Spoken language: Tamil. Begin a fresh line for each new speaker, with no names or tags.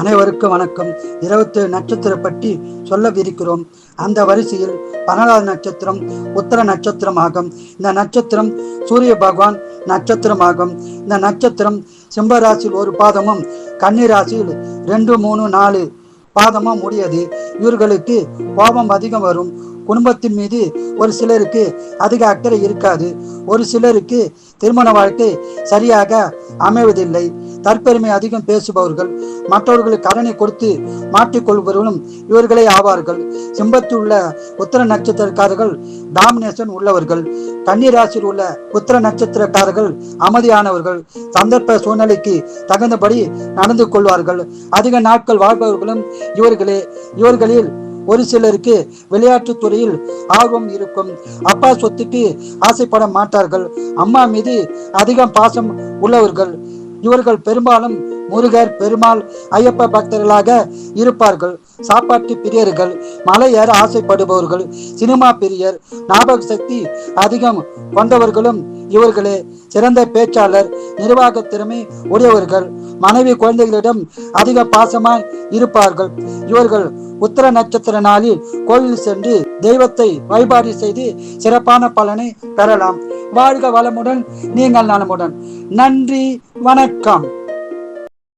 அனைவருக்கும் வணக்கம். இருபத்தி நட்சத்திரம் பற்றி சொல்லவிருக்கிறோம். அந்த வரிசையில் பன்னெண்டாவது நட்சத்திரம் உத்தர நட்சத்திரமாகும். இந்த நட்சத்திரம் சூரிய பகவான் நட்சத்திரமாகும். இந்த நட்சத்திரம் சிம்பராசியில் ஒரு பாதமும் கன்னிராசியில் ரெண்டு மூணு நாலு பாதமும் முடியது. இவர்களுக்கு கோபம் அதிகம் வரும். குடும்பத்தின் மீது ஒரு சிலருக்கு அதிக அக்கறை இருக்காது. ஒரு சிலருக்கு திருமண வாழ்க்கை சரியாக அமைவதில்லை. தற்பெருமை அதிகம் பேசுபவர்கள் மற்றவர்களுக்கு கடனை கொடுத்து மாட்டிக்கொள்பவர்களும் இவர்களே ஆவார்கள். சிம்பத்தில் உள்ள உத்தர நட்சத்திரக்காரர்கள் டாமினேஷன் உள்ளவர்கள் கன்னிராசியில் உள்ள உத்தர நட்சத்திரக்காரர்கள் அமைதியானவர்கள் சந்தர்ப்ப சூழ்நிலைக்கு தகுந்தபடி நடந்து கொள்வார்கள். அதிக நாட்கள் வாழ்பவர்களும் இவர்களே இவர்களில் ஒரு சிலருக்கு விளையாட்டுத் துறையில் ஆர்வம் இருக்கும். அப்பா சொத்துக்கு ஆசைப்பட மாட்டார்கள். அம்மா மீது அதிகம் பாசம் உள்ளவர்கள். இவர்கள் பெரும்பாலும் முருகர் பெருமாள் ஐயப்ப பக்தர்களாக இருப்பார்கள். சாப்பாட்டு பிரியர்கள் மலை ஏற ஆசைப்படுபவர்கள் சினிமா பிரியர் ஞாபக சக்தி அதிகம் கொண்டவர்களும் இவர்களே. சிறந்த பேச்சாளர் நிர்வாக திறமை உடையவர்கள் மனைவி குழந்தைகளிடம் அதிக பாசமாய் இருப்பார்கள். இவர்கள் உத்தர நட்சத்திர நாளில் கோவில் சென்று தெய்வத்தை வழிபாடு செய்து சிறப்பான பலனை பெறலாம். வாழ்க வளமுடன் நீங்கள் நலமுடன். நன்றி வணக்கம்.